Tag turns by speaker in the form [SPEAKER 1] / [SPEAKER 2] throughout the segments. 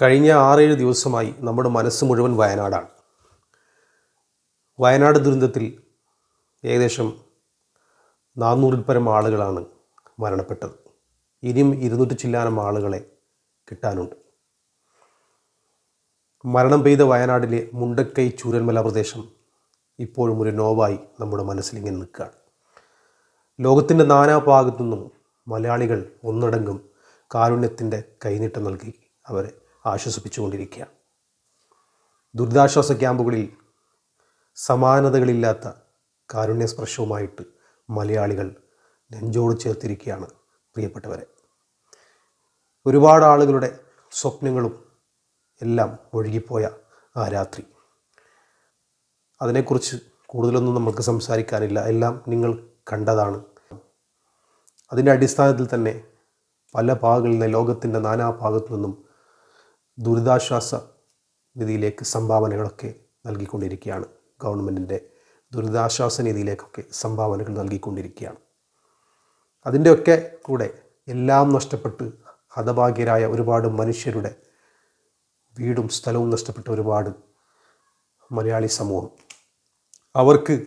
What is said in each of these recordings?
[SPEAKER 1] കഴിഞ്ഞ ആറേഴ് ദിവസമായി നമ്മുടെ മനസ്സ് മുഴുവൻ വയനാടാണ്. വയനാട് ദുരന്തത്തിൽ ഏകദേശം നാനൂറിൽ പരം ആളുകളാണ് മരണപ്പെട്ടത്. ഇനിയും ഇരുന്നൂറ്റി ചില്ലാനം ആളുകളെ കിട്ടാനുണ്ട്. മരണം പെയ്ത വയനാടിലെ മുണ്ടക്കൈ ചൂരന്മല പ്രദേശം ഇപ്പോഴും ഒരു നോവായി നമ്മുടെ മനസ്സിലിങ്ങനെ നിൽക്കുകയാണ്. ലോകത്തിന്റെ നാനാഭാഗത്തു നിന്നും മലയാളികൾ ഒന്നടങ്കം കാരുണ്യത്തിന്റെ കൈനീട്ടം നൽകി അവരെ ആശ്വസിപ്പിച്ചുകൊണ്ടിരിക്കുകയാണ്. ദുരിതാശ്വാസ ക്യാമ്പുകളിൽ സമാനതകളില്ലാത്ത കാരുണ്യസ്പർശവുമായിട്ട് മലയാളികൾ നെഞ്ചോട് ചേർത്തിരിക്കുകയാണ് പ്രിയപ്പെട്ടവരെ. ഒരുപാട് ആളുകളുടെ സ്വപ്നങ്ങളും എല്ലാം ഒഴുകിപ്പോയ ആ രാത്രി. അതിനെക്കുറിച്ച് കൂടുതലൊന്നും നമുക്ക് സംസാരിക്കാനില്ല. എല്ലാം നിങ്ങൾ കണ്ടതാണ്. അതിന്റെ അടിസ്ഥാനത്തിൽ തന്നെ പല ഭാഗങ്ങളിൽ നിന്ന് ലോകത്തിന്റെ നാനാ ഭാഗത്തു നിന്നും ദുരിതാശ്വാസ നിധിയിലേക്ക് സംഭാവനകളൊക്കെ നൽകിക്കൊണ്ടിരിക്കുകയാണ്. ഗവൺമെന്റിന്റെ ദുരിതാശ്വാസ നിധിയിലേക്കൊക്കെ സംഭാവനകൾ നൽകിക്കൊണ്ടിരിക്കുകയാണ്. അതിന്റെയൊക്കെ കൂടെ എല്ലാം നഷ്ടപ്പെട്ട് ഹതഭാഗ്യരായ ഒരുപാട് മനുഷ്യരുടെ വീടും സ്ഥലവും നഷ്ടപ്പെട്ട ഒരുപാട് മലയാളി സമൂഹം. അവർക്ക്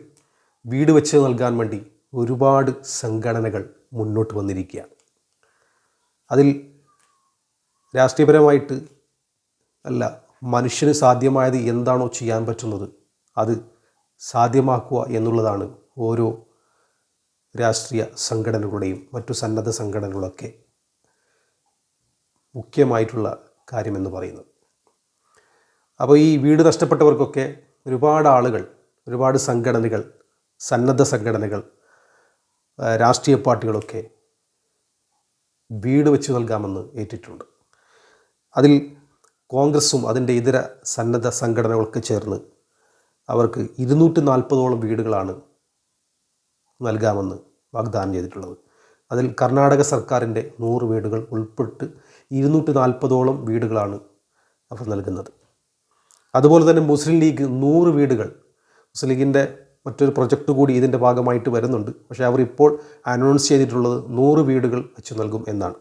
[SPEAKER 1] വീട് വെച്ച് നൽകാൻ വേണ്ടി ഒരുപാട് സംഘടനകൾ മുന്നോട്ട് വന്നിരിക്കുകയാണ്. അതിൽ രാഷ്ട്രീയപരമായിട്ട് അല്ല മനുഷ്യന് സാധ്യമായത് എന്താണോ ചെയ്യാൻ പറ്റുന്നത് അത് സാധ്യമാക്കുക എന്നുള്ളതാണ് ഓരോ രാഷ്ട്രീയ സംഘടനകളുടെയും മറ്റു സന്നദ്ധ സംഘടനകളൊക്കെ മുഖ്യമായിട്ടുള്ള കാര്യമെന്ന് പറയുന്നത്. അപ്പോൾ ഈ വീട് നഷ്ടപ്പെട്ടവർക്കൊക്കെ ഒരുപാട് ആളുകൾ ഒരുപാട് സംഘടനകൾ സന്നദ്ധ സംഘടനകൾ രാഷ്ട്രീയ പാർട്ടികളൊക്കെ വീട് വെച്ച് നൽകാമെന്ന് ഏറ്റിട്ടുണ്ട്. അതിൽ കോൺഗ്രസും അതിന്റെ ഇതര സന്നദ്ധ സംഘടനകൾക്ക് ചേർന്ന് അവർക്ക് ഇരുന്നൂറ്റി നാൽപ്പതോളം വീടുകളാണ് നൽകാമെന്ന് വാഗ്ദാനം ചെയ്തിട്ടുള്ളത്. അതിൽ കർണാടക സർക്കാരിന്റെ നൂറ് വീടുകൾ ഉൾപ്പെട്ട് ഇരുന്നൂറ്റി നാൽപ്പതോളം വീടുകളാണ് അവർ നൽകുന്നത്. അതുപോലെ തന്നെ മുസ്ലിം ലീഗ് നൂറ് വീടുകൾ മുസ്ലിം ലീഗിന്റെ മറ്റൊരു പ്രൊജക്റ്റ് കൂടി ഇതിന്റെ ഭാഗമായിട്ട് വരുന്നുണ്ട്. പക്ഷേ അവർ ഇപ്പോൾ അനൗൺസ് ചെയ്തിട്ടുള്ളത് നൂറ് വീടുകൾ വെച്ച് നൽകും എന്നാണ്.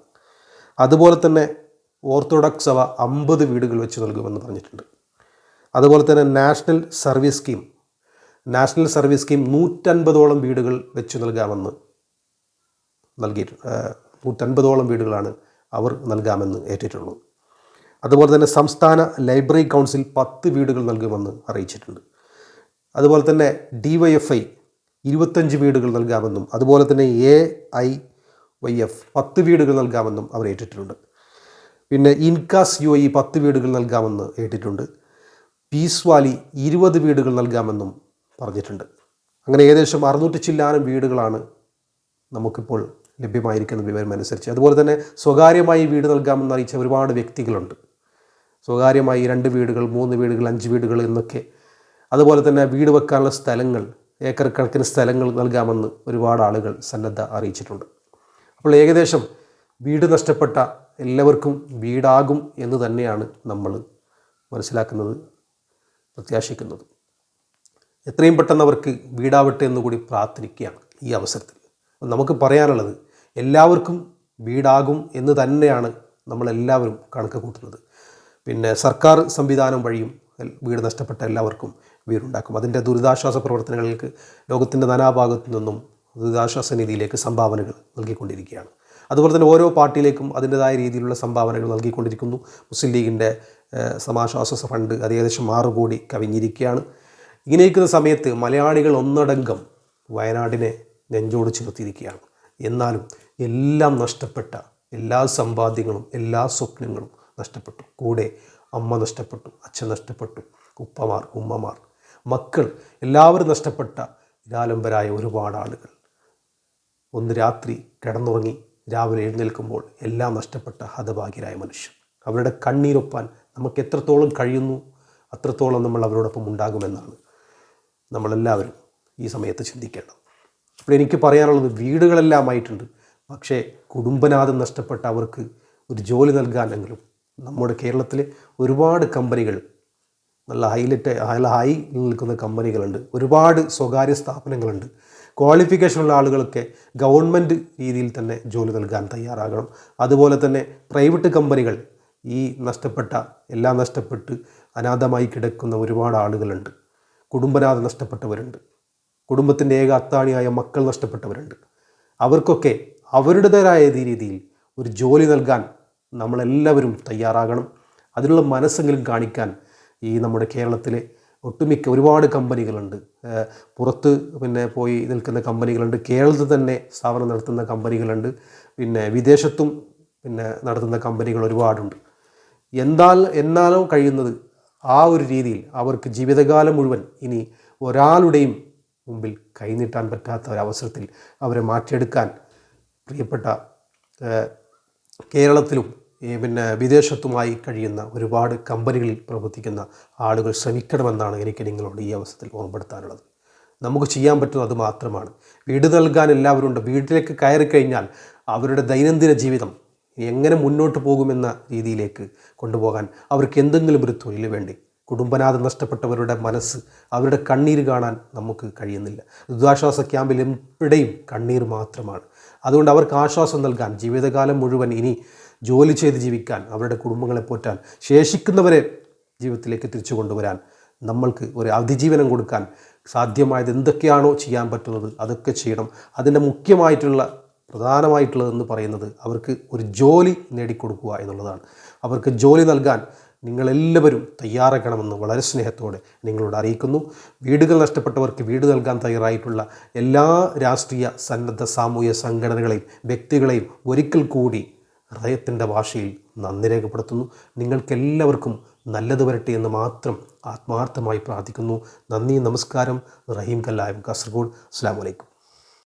[SPEAKER 1] അതുപോലെ തന്നെ ഓർത്തഡോക്സ് സഭ അമ്പത് വീടുകൾ വെച്ച് നൽകുമെന്ന് പറഞ്ഞിട്ടുണ്ട്. അതുപോലെ തന്നെ national service scheme national service scheme നൂറ്റൻപതോളം വീടുകൾ വെച്ച് നൽകാമെന്ന് നൽകിയിട്ടുണ്ട്. നൂറ്റൻപതോളം വീടുകളാണ് അവർ നൽകാമെന്ന് ഏറ്റിട്ടുള്ളത് അതുപോലെ തന്നെ സംസ്ഥാന ലൈബ്രറി കൗൺസിൽ പത്ത് വീടുകൾ നൽകുമെന്ന് അറിയിച്ചിട്ടുണ്ട്. അതുപോലെ തന്നെ ഡി വൈ എഫ് ഐ ഇരുപത്തഞ്ച് വീടുകൾ നൽകാമെന്നും അതുപോലെ തന്നെ എ ഐ വൈ എഫ് പത്ത് വീടുകൾ നൽകാമെന്നും അവർ ഏറ്റിട്ടുണ്ട്. പിന്നെ ഇൻകാസ് യു ഐ പത്ത് വീടുകൾ നൽകാമെന്ന് കേട്ടിട്ടുണ്ട് പീസ് വാലി ഇരുപത് വീടുകൾ നൽകാമെന്നും പറഞ്ഞിട്ടുണ്ട്. അങ്ങനെ ഏകദേശം അറുന്നൂറ്റി ചില്ലാനം വീടുകളാണ് നമുക്കിപ്പോൾ ലഭ്യമായിരിക്കുന്ന വിവരം അനുസരിച്ച് അതുപോലെ തന്നെ സ്വകാര്യമായി വീട് നൽകാമെന്ന് അറിയിച്ച ഒരുപാട് വ്യക്തികളുണ്ട്. സ്വകാര്യമായി രണ്ട് വീടുകൾ മൂന്ന് വീടുകൾ അഞ്ച് വീടുകൾ എന്നൊക്കെ. അതുപോലെ തന്നെ വീട് വെക്കാനുള്ള സ്ഥലങ്ങൾ ഏക്കർ കണക്കിന് സ്ഥലങ്ങൾ നൽകാമെന്ന് ഒരുപാട് ആളുകൾ സന്നദ്ധ അറിയിച്ചിട്ടുണ്ട്. അപ്പോൾ ഏകദേശം വീട് നഷ്ടപ്പെട്ട എല്ലാവർക്കും വീടാകും എന്ന് തന്നെയാണ് നമ്മൾ മനസ്സിലാക്കുന്നത് പ്രത്യാശിക്കുന്നത്. എത്രയും പെട്ടെന്ന് അവർക്ക് വീടാവട്ടെ എന്ന് കൂടി പ്രാർത്ഥിക്കുകയാണ് ഈ അവസരത്തിൽ. നമുക്ക് പറയാനുള്ളത് എല്ലാവർക്കും വീടാകും എന്ന് തന്നെയാണ് നമ്മളെല്ലാവരും കണക്ക് കൂട്ടുന്നത്. പിന്നെ സർക്കാർ സംവിധാനം വഴിയും വീട് നഷ്ടപ്പെട്ട എല്ലാവർക്കും വീടുണ്ടാക്കും. അതിന്റെ ദുരിതാശ്വാസ പ്രവർത്തനങ്ങൾക്ക് ലോകത്തിന്റെ നാനാഭാഗത്തു നിന്നും ദുരിതാശ്വാസ നിധിയിലേക്ക് സംഭാവനകൾ നൽകിക്കൊണ്ടിരിക്കുകയാണ്. അതുപോലെ തന്നെ ഓരോ പാർട്ടിയിലേക്കും അതിന്റെതായ രീതിയിലുള്ള സംഭാവനകൾ നൽകിക്കൊണ്ടിരിക്കുന്നു. മുസ്ലിം ലീഗിന്റെ സമാശ്വാസ ഫണ്ട് അത് ഏകദേശം ആറ് കോടി കവിഞ്ഞിരിക്കുകയാണ്. ഇങ്ങനെയിരിക്കുന്ന സമയത്ത് മലയാളികൾ ഒന്നടങ്കം വയനാടിനെ നെഞ്ചോട് ചേർത്തിരിക്കുകയാണ് എന്നാലും എല്ലാം നഷ്ടപ്പെട്ട എല്ലാ സമ്പാദ്യങ്ങളും എല്ലാ സ്വപ്നങ്ങളും നഷ്ടപ്പെട്ടു. കൂടെ അമ്മ നഷ്ടപ്പെട്ടു അച്ഛൻ നഷ്ടപ്പെട്ടു ഉപ്പമാർ ഉമ്മമാർ. മക്കൾ എല്ലാവരും നഷ്ടപ്പെട്ട നിരാലംബരായ ഒരുപാട് ആളുകൾ ഒന്ന് രാത്രി കിടന്നുറങ്ങി രാവിലെ എഴുന്നേൽക്കുമ്പോൾ എല്ലാം നഷ്ടപ്പെട്ട ഹതഭാഗ്യരായ മനുഷ്യർ. അവരുടെ കണ്ണീരൊപ്പാൻ നമുക്ക് എത്രത്തോളം കഴിയുന്നു അത്രത്തോളം നമ്മൾ അവരോടൊപ്പം ഉണ്ടാകുമെന്നാണ് നമ്മളെല്ലാവരും ഈ സമയത്ത് ചിന്തിക്കേണ്ടത്. അപ്പോൾ എനിക്ക് പറയാനുള്ളത് വീടുകളെല്ലാമായിട്ടുണ്ട് പക്ഷേ കുടുംബനാഥം നഷ്ടപ്പെട്ട അവർക്ക് ഒരു ജോലി നൽകാനെങ്കിലും നമ്മുടെ കേരളത്തിലെ ഒരുപാട് കമ്പനികൾ നല്ല ഹൈലൈറ്റ് നല്ല ഹൈ നിൽക്കുന്ന കമ്പനികളുണ്ട്. ഒരുപാട് സ്വകാര്യ സ്ഥാപനങ്ങളുണ്ട്. ക്വാളിഫിക്കേഷനുള്ള ആളുകളൊക്കെ ഗവൺമെന്റ് രീതിയിൽ തന്നെ ജോലി നൽകാൻ തയ്യാറാകണം. അതുപോലെ തന്നെ പ്രൈവറ്റ് കമ്പനികൾ ഈ നഷ്ടപ്പെട്ട എല്ലാം നഷ്ടപ്പെട്ട് അനാഥമായി കിടക്കുന്ന ഒരുപാട് ആളുകളുണ്ട്. കുടുംബനാഥ നഷ്ടപ്പെട്ടവരുണ്ട്. കുടുംബത്തിന്റെ ഏക അത്താണിയായ മക്കൾ നഷ്ടപ്പെട്ടവരുണ്ട്. അവർക്കൊക്കെ അവരുടേതായ രീതിയിൽ ഒരു ജോലി നൽകാൻ നമ്മളെല്ലാവരും തയ്യാറാകണം. അതിനുള്ള മനസ്സെങ്കിലും കാണിക്കാൻ ഈ നമ്മുടെ കേരളത്തിലെ ഒട്ടുമിക്ക ഒരുപാട് കമ്പനികളുണ്ട്. പുറത്ത് പിന്നെ പോയി നിൽക്കുന്ന കമ്പനികളുണ്ട്. കേരളത്തിൽ തന്നെ സ്ഥാപനം നടത്തുന്ന കമ്പനികളുണ്ട്. പിന്നെ വിദേശത്തും പിന്നെ നടത്തുന്ന കമ്പനികൾ ഒരുപാടുണ്ട്. എന്താൽ എന്നാലോ കഴിയുന്നത് ആ ഒരു രീതിയിൽ അവർക്ക് ജീവിതകാലം മുഴുവൻ ഇനി ഒരാളുടെയും മുമ്പിൽ കൈനീട്ടാൻ പറ്റാത്ത ഒരവസരത്തിൽ അവരെ മാറ്റിയെടുക്കാൻ പ്രിയപ്പെട്ട കേരളത്തിലും പിന്നെ വിദേശത്തുമായി കഴിയുന്ന ഒരുപാട് കമ്പനികളിൽ പ്രവർത്തിക്കുന്ന ആളുകൾ ശ്രമിക്കണമെന്നാണ് എനിക്ക് നിങ്ങളോട് ഈ അവസരത്തിൽ ഓർമ്മപ്പെടുത്താനുള്ളത്. നമുക്ക് ചെയ്യാൻ പറ്റുന്നത് അത് മാത്രമാണ്. വീട് നൽകാൻ എല്ലാവരും ഉണ്ട്. വീട്ടിലേക്ക് കയറി കഴിഞ്ഞാൽ അവരുടെ ദൈനംദിന ജീവിതം എങ്ങനെ മുന്നോട്ട് പോകുമെന്ന രീതിയിലേക്ക് കൊണ്ടുപോകാൻ അവർക്ക് എന്തെങ്കിലും ഒരു തൊഴിൽ വേണ്ടി കുടുംബനാഥം നഷ്ടപ്പെട്ടവരുടെ മനസ്സ് അവരുടെ കണ്ണീര് കാണാൻ നമുക്ക് കഴിയുന്നില്ല. ദുരിതാശ്വാസ ക്യാമ്പിലും ഇടയും കണ്ണീർ മാത്രമാണ്. അതുകൊണ്ട് അവർക്ക് ആശ്വാസം നൽകാൻ ജീവിതകാലം മുഴുവൻ ഇനി ജോലി ചെയ്ത് ജീവിക്കാൻ അവരുടെ കുടുംബങ്ങളെ പോറ്റാൻ ശേഷിക്കുന്നവരെ ജീവിതത്തിലേക്ക് തിരിച്ചു കൊണ്ടുവരാൻ നമ്മൾക്ക് ഒരു അതിജീവനം കൊടുക്കാൻ സാധ്യമായത് എന്തൊക്കെയാണോ ചെയ്യാൻ പറ്റുന്നത് അതൊക്കെ ചെയ്യണം. അതിന്റെ മുഖ്യമായിട്ടുള്ള പ്രധാനമായിട്ടുള്ളതെന്ന് പറയുന്നത് അവർക്ക് ഒരു ജോലി നേടിക്കൊടുക്കുക എന്നുള്ളതാണ്. അവർക്ക് ജോലി നൽകാൻ നിങ്ങളെല്ലാവരും തയ്യാറാക്കണമെന്ന് വളരെ സ്നേഹത്തോടെ നിങ്ങളോട് അറിയിക്കുന്നു. വീടുകൾ നഷ്ടപ്പെട്ടവർക്ക് വീട് നൽകാൻ തയ്യാറായിട്ടുള്ള എല്ലാ രാഷ്ട്രീയ സന്നദ്ധ സാമൂഹ്യ സംഘടനകളെയും വ്യക്തികളെയും ഒരിക്കൽ കൂടി ഹൃദയത്തിന്റെ ഭാഷയിൽ നന്ദി രേഖപ്പെടുത്തുന്നു. നിങ്ങൾക്കെല്ലാവർക്കും നല്ലത് വരട്ടെ എന്ന് മാത്രം ആത്മാർത്ഥമായി പ്രാർത്ഥിക്കുന്നു. നന്ദി നമസ്കാരം. റഹീം കല്ലായം കാസർഗോഡ്. അസ്സാം വലൈക്കും